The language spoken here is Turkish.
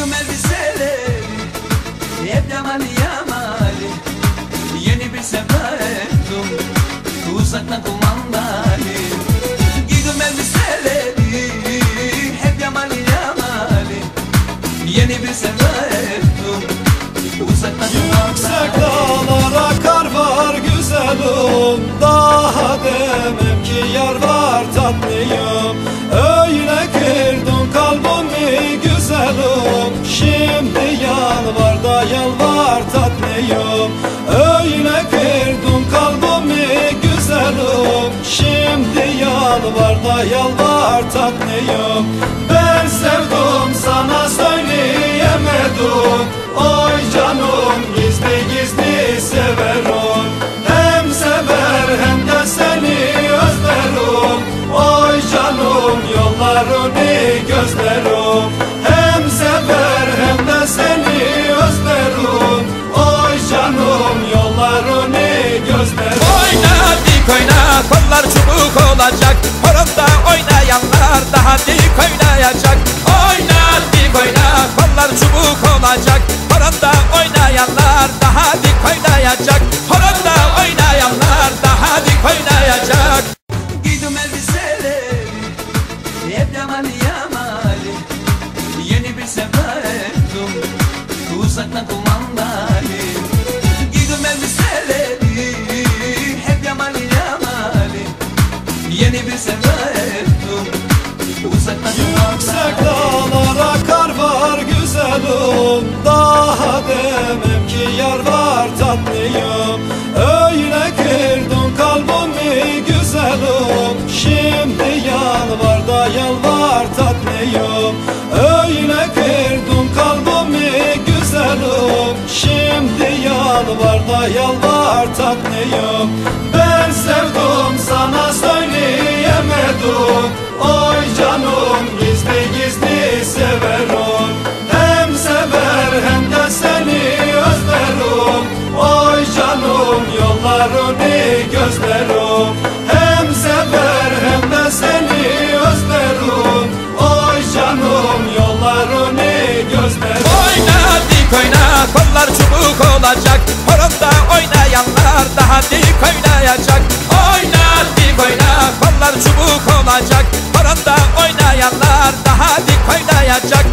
Giydim elbiseleri Hep yamali yamali Yeni bir sevda ettim Uzaktan kumandalı Giydim elbiseleri Hep yamali yamali Yeni bir sevda ettim Uzaktan Yüksek kumandalı dağlara kar var güzelim Daha demem ki yar var tatlıyım da yalvar tatlıyım Ben sevdim sana söyleyemedim. Oy canım gizli gizli severim Hem sever hem de seni özlerim. Oy canım yollarını gözlerim Oyna kollar çubuk olacak. Horonda oynayanlar daha dik oynayacak. Oyna dik oyna kollar çubuk olacak. Horonda yalvarda yalvar tatlıyım Ben sevdim sana söyleyemedim. Oy canım gizli gizli severim. Hem sever hem de seni özlerim. Oy canım yollarını gözlerim. Hem sever hem de seni özlerim. Oy canım yollarını gözlerim. Oy oyna kollar çubuk olacak. Horonda oynayanlar daha dik oynayacak. Oyna dik oyna kollar çubuk olacak. Horonda oynayanlar daha dik oynayacak.